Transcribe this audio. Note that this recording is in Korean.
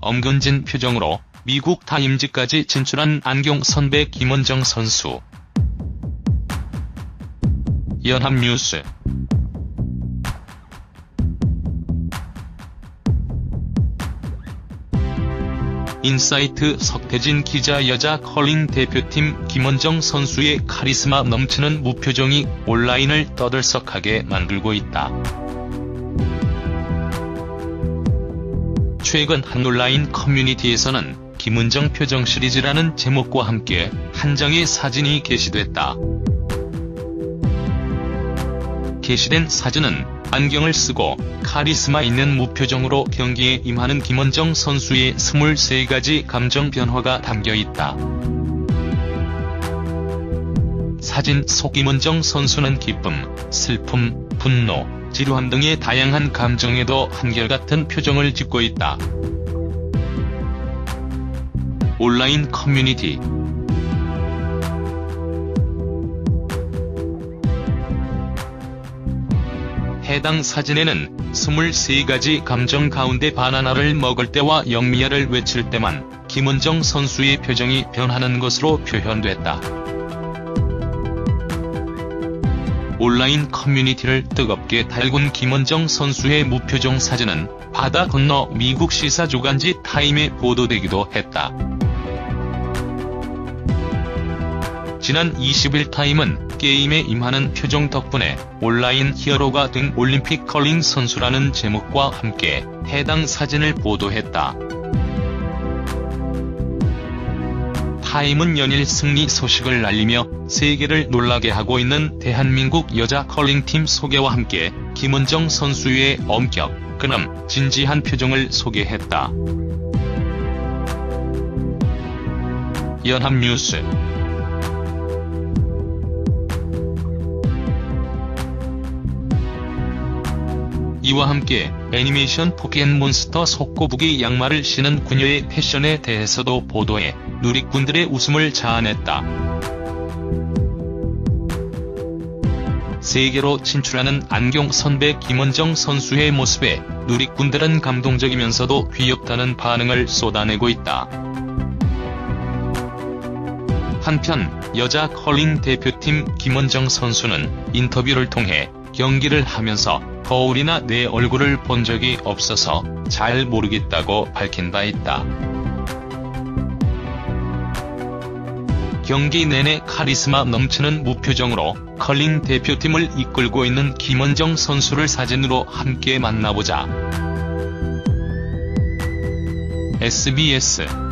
엄근진 표정으로 미국 타임즈까지 진출한 안경 선배 김원정 선수. 연합뉴스 인사이트 석태진 기자 여자 컬링 대표팀 김원정 선수의 카리스마 넘치는 무표정이 온라인을 떠들썩하게 만들고 있다. 최근 한 온라인 커뮤니티에서는 김은정 표정 시리즈라는 제목과 함께 한 장의 사진이 게시됐다. 게시된 사진은 안경을 쓰고 카리스마 있는 무표정으로 경기에 임하는 김원정 선수의 23가지 감정 변화가 담겨 있다. 사진 속 김원정 선수는 기쁨, 슬픔, 분노, 지루함 등의 다양한 감정에도 한결같은 표정을 짓고 있다. 온라인 커뮤니티 해당 사진에는 23가지 감정 가운데 바나나를 먹을 때와 영미야를 외칠 때만 김은정 선수의 표정이 변하는 것으로 표현됐다. 온라인 커뮤니티를 뜨겁게 달군 김원정 선수의 무표정 사진은 바다 건너 미국 시사주간지 타임에 보도되기도 했다. 지난 20일 타임은 게임에 임하는 표정 덕분에 온라인 히어로가 된 올림픽 컬링 선수라는 제목과 함께 해당 사진을 보도했다. 타임은 연일 승리 소식을 알리며 세계를 놀라게 하고 있는 대한민국 여자 컬링팀 소개와 함께 김은정 선수의 엄격, 그럼 진지한 표정을 소개했다. 연합뉴스 이와 함께 애니메이션 포켓몬스터 속고부기 양말을 신은 그녀의 패션에 대해서도 보도해 누리꾼들의 웃음을 자아냈다. 세계로 진출하는 안경 선배 김원정 선수의 모습에 누리꾼들은 감동적이면서도 귀엽다는 반응을 쏟아내고 있다. 한편 여자 컬링 대표팀 김원정 선수는 인터뷰를 통해 경기를 하면서 거울이나 내 얼굴을 본 적이 없어서 잘 모르겠다고 밝힌 바 있다. 경기 내내 카리스마 넘치는 무표정으로 컬링 대표팀을 이끌고 있는 김원정 선수를 사진으로 함께 만나보자. SBS